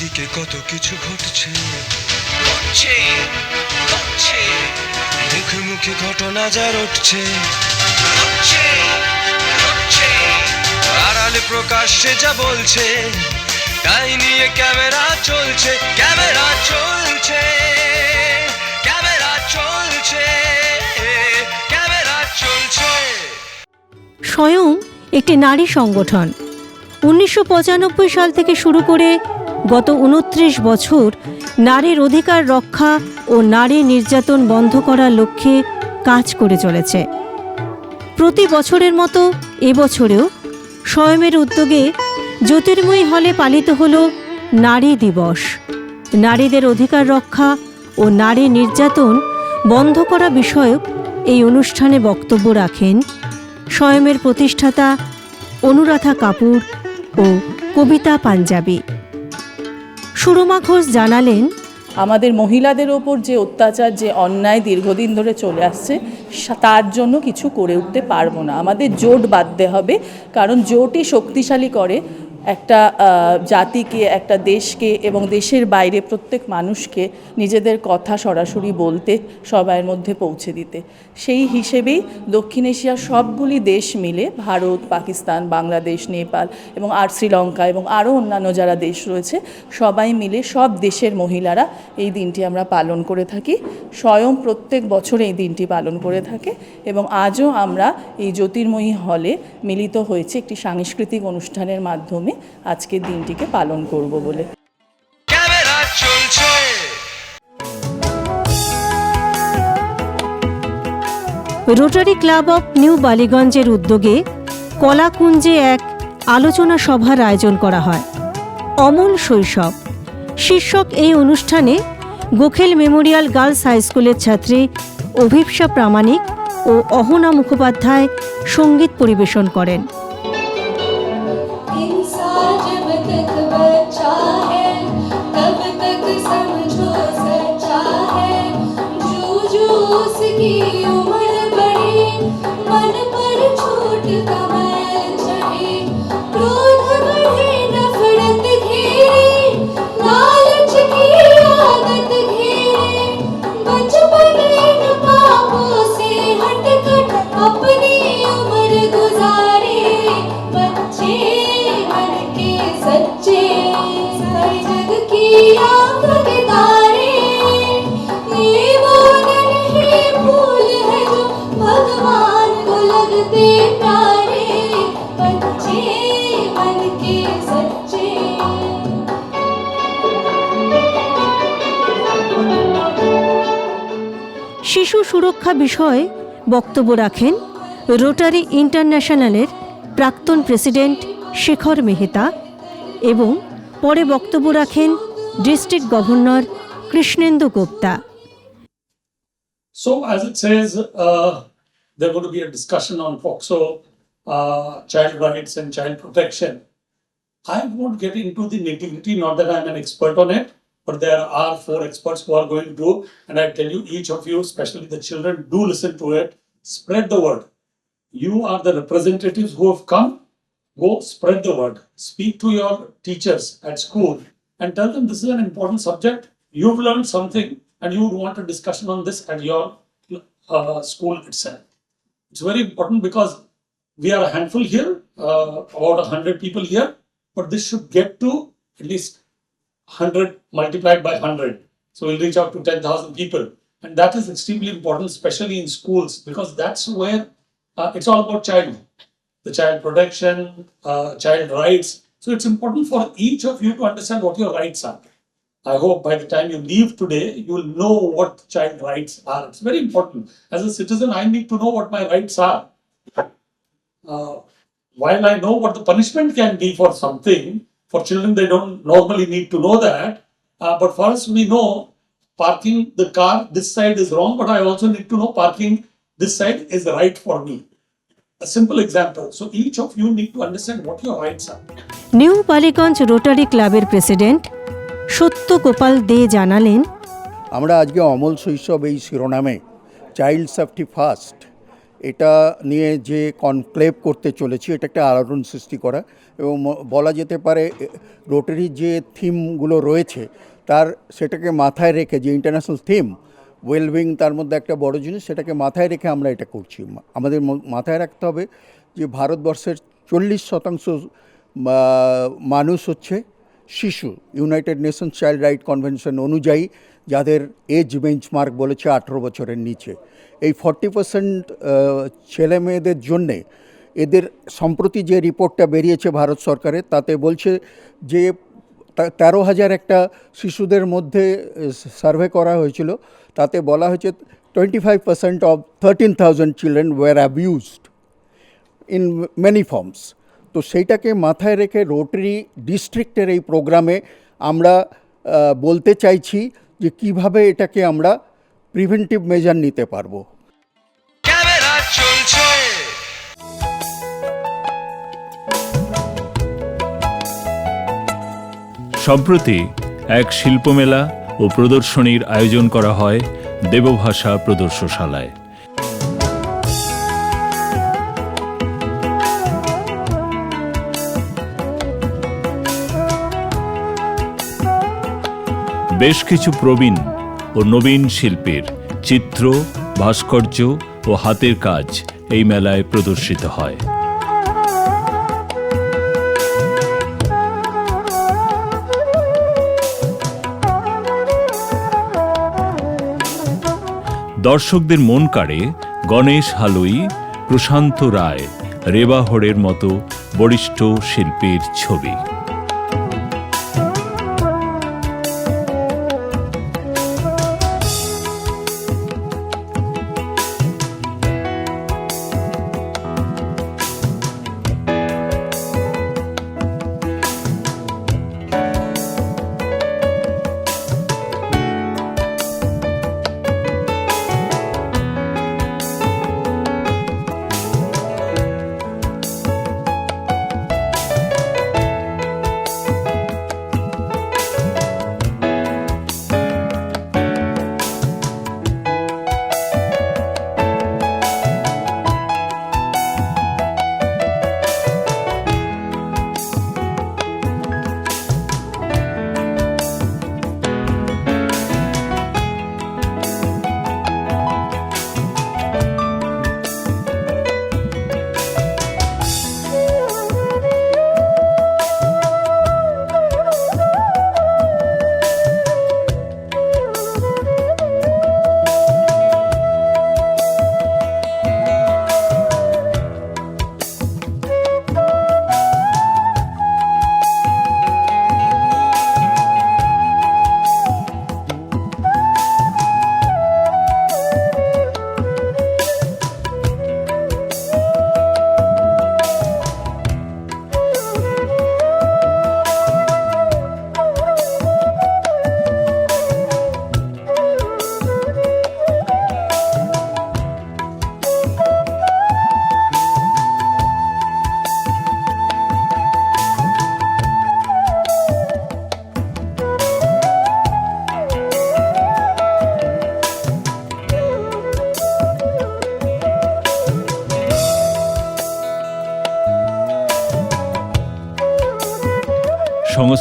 চারিদিকে কত কিছু ঘটছে। ঘটছে ঘটছে। মুখে মুখে ঘটনা যা রটছে। ঘটছে ঘটছে। আড়ালে প্রকাশ্যে যা বলছে তাই নিয়ে ক্যামেরা চলছে ক্যামেরা চলছে ক্যামেরা চলছে ক্যামেরা চলছে। স্বয়ং একটি নারী সংগঠন। উনিশশো পঁচানব্বই সাল থেকে শুরু করে গত উনত্রিশ বছর নারীর অধিকার রক্ষা ও নারী নির্যাতন বন্ধ করার লক্ষ্যে কাজ করে চলেছে। প্রতি বছরের মতো এবছরেও স্বয়মের উদ্যোগে জ্যোতির্ময়ী হলে পালিত হল নারী দিবস। নারীদের অধিকার রক্ষা ও নারী নির্যাতন বন্ধ করা বিষয়ক এই অনুষ্ঠানে বক্তব্য রাখেন স্বয়মের প্রতিষ্ঠাতা অনুরাধা কাপুর ও কবিতা পাঞ্জাবি। সুরমা ঘোষ জানালেন, আমাদের মহিলাদের ওপর যে অত্যাচার, যে অন্যায় দীর্ঘদিন ধরে চলে আসছে তার জন্য কিছু করে উঠতে পারব না। আমাদের জোট বাঁধতে হবে, কারণ জোটই শক্তিশালী করে। একটা জাতিকে, একটা দেশকে এবং দেশের বাইরে প্রত্যেক মানুষকে নিজেদের কথা সরাসরি বলতে, সবাইয়ের মধ্যে পৌঁছে দিতে। সেই হিসেবেই দক্ষিণ এশিয়ার সবগুলি দেশ মিলে ভারত, পাকিস্তান, বাংলাদেশ, নেপাল এবং আর শ্রীলঙ্কা এবং আরও অন্যান্য যারা দেশ রয়েছে, সবাই মিলে সব দেশের মহিলারা এই দিনটি আমরা পালন করে থাকি। স্বয়ং প্রত্যেক বছর এই দিনটি পালন করে থাকে এবং আজও আমরা এই জ্যোতির্ময়ী হলে মিলিত হয়েছে একটি সাংস্কৃতিক অনুষ্ঠানের মাধ্যমে। আজকের দিনটিকে পালন করব বলে। রোটারি ক্লাব অফ নিউ বালিগঞ্জের উদ্যোগে কলাকুঞ্জে এক আলোচনা সভার আয়োজন করা হয়। অমল শৈশব। শীর্ষক এই অনুষ্ঠানে গোখেল মেমোরিয়াল গার্লস হাই স্কুলের ছাত্রী অভিপ্সা প্রামাণিক ও অহনা মুখোপাধ্যায় সংগীত পরিবেশন করেন। সুরক্ষা বিষয়ে বক্তব্য রাখেন রোটারি ইন্টারন্যাশনালের প্রাক্তন প্রেসিডেন্ট শেখর মেহতা এবং পরে বক্তব্য রাখেন district governor Krishnendu Gupta I won't get into the nitty-gritty, not that I'm an expert on it. But there are four experts who are going to, do, and I tell you, each of you, especially the children, do listen to it, spread the word. You are the representatives who have come, go spread the word. Speak to your teachers at school and tell them this is an important subject. You've learned something and you would want a discussion on this at your uh, school itself. It's very important because we are a handful here, uh, about 100 people here, but this should get to at least 100 multiplied by 100. So we'll reach out to 10,000 people. And that is extremely important, especially in schools, because that's where uh, it's all about child, the child protection, uh, child rights. So it's important for each of you to understand what your rights are. I hope by the time you leave today, you will know what child rights are. It's very important. As a citizen, I need to know what my rights are. Uh, while I know what the punishment can be for something, for children, they don't normally need to know that. Uh, but for us, we know parking the car this side is wrong, but I also need to know parking this side is right for me. A simple example. So each of you need to understand what your rights are. New Ballygunge Rotary ক্লাবের president Satya Gopal দে জানালেন আমরা আজকে অমল শৈশব এই শিরোনামে child safety first এটা নিয়ে যে কনক্লেভ করতে চলেছি, এটা একটা আলোড়ন সৃষ্টি করা এবং বলা যেতে পারে রোটারির যে থিমগুলো রয়েছে, তার সেটাকে মাথায় রেখে যে ইন্টারন্যাশনাল থিম, ওয়েলবিং তার মধ্যে একটা বড় জিনিস, সেটাকে মাথায় রেখে আমরা এটা করছি। আমাদের মাথায় রাখতে হবে যে ভারতবর্ষের চল্লিশ শতাংশ মানুষ হচ্ছে শিশু United Nations child right convention অনুযায়ী যাদের এজ বেঞ্চমার্ক বলেছে আঠেরো বছরের নিচে। এই ফর্টি পার্সেন্ট ছেলে মেয়েদের জন্যে এদের সম্প্রতি যে রিপোর্টটা বেরিয়েছে ভারত সরকারের তাতে বলছে যে তেরো হাজার একটা শিশুদের মধ্যে সার্ভে করা হয়েছিল। তাতে বলা হয়েছে twenty five percent of thirteen thousand children were abused in many forms তো সেইটাকে মাথায় রেখে রোটারি ডিস্ট্রিক্টের এই প্রোগ্রামে আমরা বলতে চাইছি যে কীভাবে এটাকে আমরা প্রিভেন্টিভ মেজার নিতে পারব। সম্প্রতি এক শিল্পমেলা ও প্রদর্শনীর আয়োজন করা হয় দেবভাষা প্রদর্শনশালায় বেশ কিছু প্রবীণ ও নবীন শিল্পীর চিত্র, ভাস্কর্য ও হাতের কাজ এই মেলায় প্রদর্শিত হয়। দর্শকদের মন কাড়ে গণেশ হালুই, প্রশান্ত রায় রেবাহরের মতো বরিষ্ঠ শিল্পীর ছবি।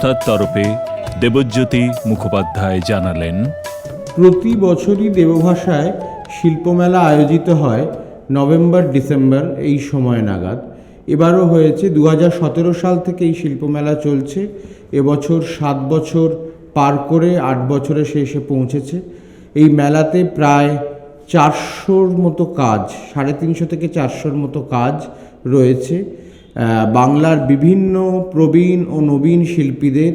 সংস্থার তরফে দেবজ্যোতি মুখোপাধ্যায় জানালেন, প্রতি বছরই দেবভাষায় শিল্পমেলা আয়োজিত হয় নভেম্বর, ডিসেম্বর এই সময় নাগাদ। এবারও হয়েছে দু হাজার সতেরো সাল থেকে এই শিল্পমেলা চলছে। এবছর সাত বছর পার করে আট বছরে সে এসে পৌঁছেছে। এই মেলাতে প্রায় চারশোর মতো কাজ, সাড়ে তিনশো থেকে চারশোর মতো কাজ রয়েছে। বাংলার বিভিন্ন প্রবীণ ও নবীন শিল্পীদের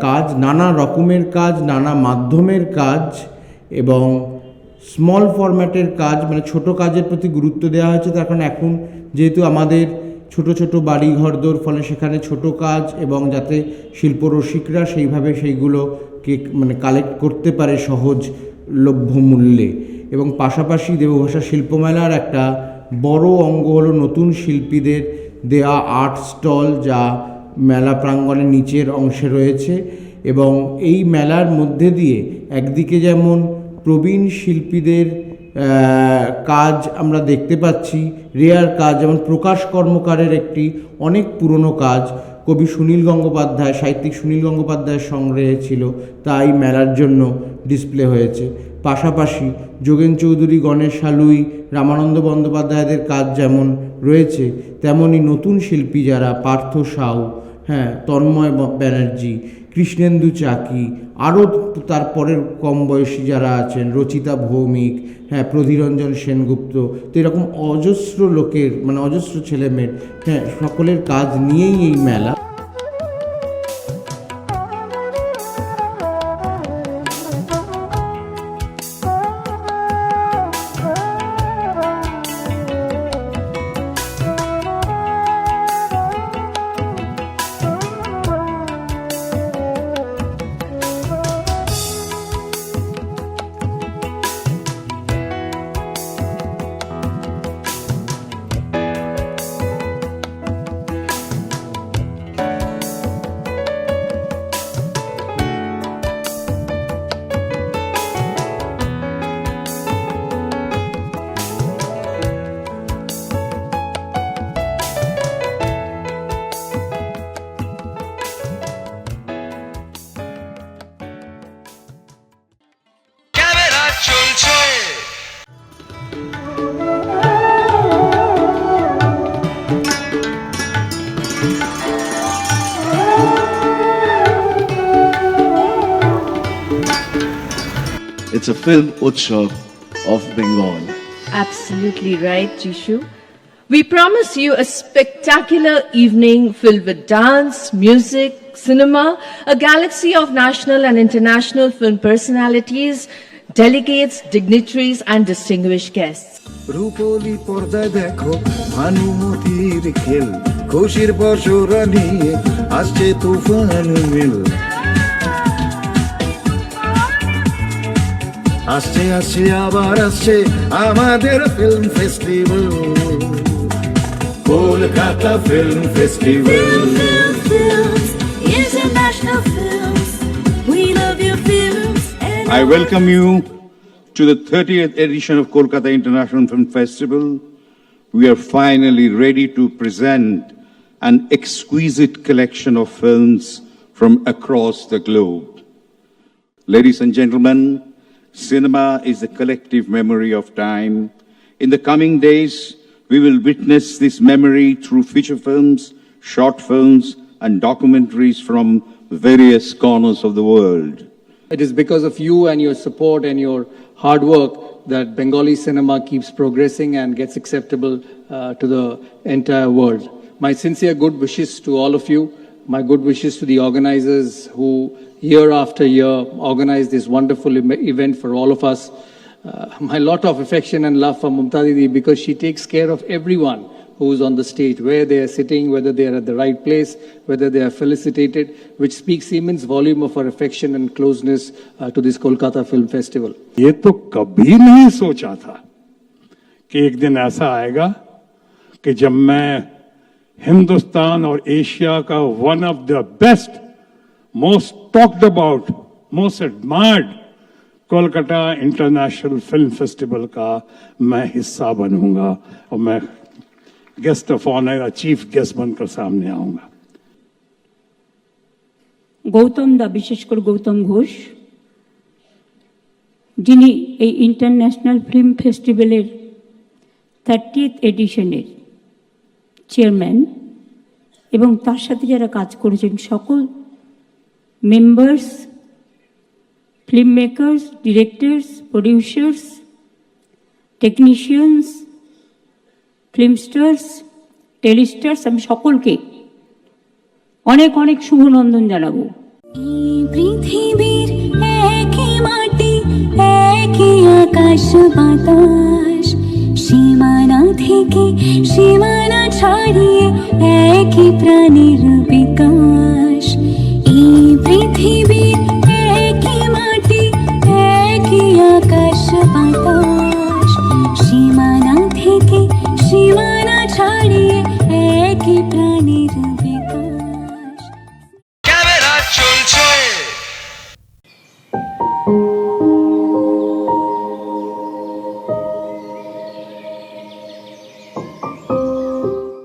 কাজ, নানা রকমের কাজ, নানা মাধ্যমের কাজ এবং স্মল ফরম্যাটের কাজ মানে ছোট কাজের প্রতি গুরুত্ব দেওয়া হয়েছে। তার কারণ এখন যেহেতু আমাদের ছোট ছোট বাড়ি ঘরদোর ফলে সেখানে ছোট কাজ এবং যাতে শিল্পরসিকরা সেইভাবে সেইগুলোকে মানে কালেক্ট করতে পারে সহজ লভ্য মূল্যে। এবং পাশাপাশি দেবভাষা শিল্পমেলার একটা বড় অঙ্গ হলো নতুন শিল্পীদের দেয়া আর্ট স্টল যা মেলা প্রাঙ্গণের নিচের অংশে রয়েছে এবং এই মেলার মধ্যে দিয়ে একদিকে যেমন প্রবীণ শিল্পীদের কাজ আমরা দেখতে পাচ্ছি, রেয়ার কাজ যেমন প্রকাশ কর্মকারের একটি অনেক পুরনো কাজ, কবি সুনীল গঙ্গোপাধ্যায়, সাহিত্যিক সুনীল গঙ্গোপাধ্যায়ের সংগ্রহে ছিল, তাই মেলার জন্য ডিসপ্লে হয়েছে। পাশাপাশি যোগেন চৌধুরী, গণেশ শালুই রামানন্দ বন্দ্যোপাধ্যায়দের কাজ যেমন রয়েছে, তেমনই নতুন শিল্পী যারা পার্থ সাউ হ্যাঁ তন্ময় ব্যানার্জি, কৃষ্ণেন্দু চাকি, আরও তারপরের কম বয়সী যারা আছেন, রচিতা ভৌমিক হ্যাঁ প্রধীরঞ্জন সেনগুপ্ত, তো এরকম অজস্র লোকের মানে অজস্র ছেলেমেয়ের হ্যাঁ সকলের কাজ নিয়েই এই মেলা। It's a film Utsav of Bengal. Absolutely right, Jishu. We promise you a spectacular evening filled with dance, music, cinema, a galaxy of national and international film personalities, delegates, dignitaries, and distinguished guests. রূপলি পর্দায় দেখো ভানুমতির খেল খুশির বসরা নিয়ে আসছে তুফান মিল আসছে আসছে আবার আসছে আমাদের film festival Kolkata film festival International films. We love your films. And I welcome you to the 30th edition of Kolkata International Film Festival. We are finally ready to present an exquisite collection of films from across the globe. Ladies and gentlemen, cinema is the collective memory of time. In the coming days, we will witness this memory through feature films, short films, and documentaries from various corners of the world. It is because of you and your support and your hard work that Bengali cinema keeps progressing and gets acceptable uh, to the entire world. My sincere good wishes to all of you, my good wishes to the organizers who year after year organize this wonderful em- event for all of us. Uh, my lot of affection and love for Mumta Didi because she takes care of everyone who's on the stage, where they are sitting, whether they are at the right place, whether they are felicitated, which speaks immense volume of her affection and closeness uh, to this Kolkata Film Festival. ये तो कभी नहीं सोचा था कि एक दिन ऐसा आएगा कि जब मैं हिंदुस्तान और एशिया का one of the best most talked about most admired Kolkata international film festival का मैं हिस्सा बनूंगा और मैं guest of honour chief guest बनकर सामने आऊंगा গৌতম দা বিশেষ করে গৌতম ঘোষ যিনি এই ইন্টারন্যাশনাল ফিল্ম ফেস্টিভ্যালের থার্টিয়েথ এডিশনের চেয়ারম্যান এবং তার সাথে যারা কাজ করেছেন সকল film makers directors producers technicians film stars telestars আমি সকলকে অনেক অনেক শুভনন্দন জানাব। এই পৃথিবীর একই মাটি, একই আকাশ, বাতাস, সীমানা থেকে সীমানা ছাড়িয়ে একই প্রাণীর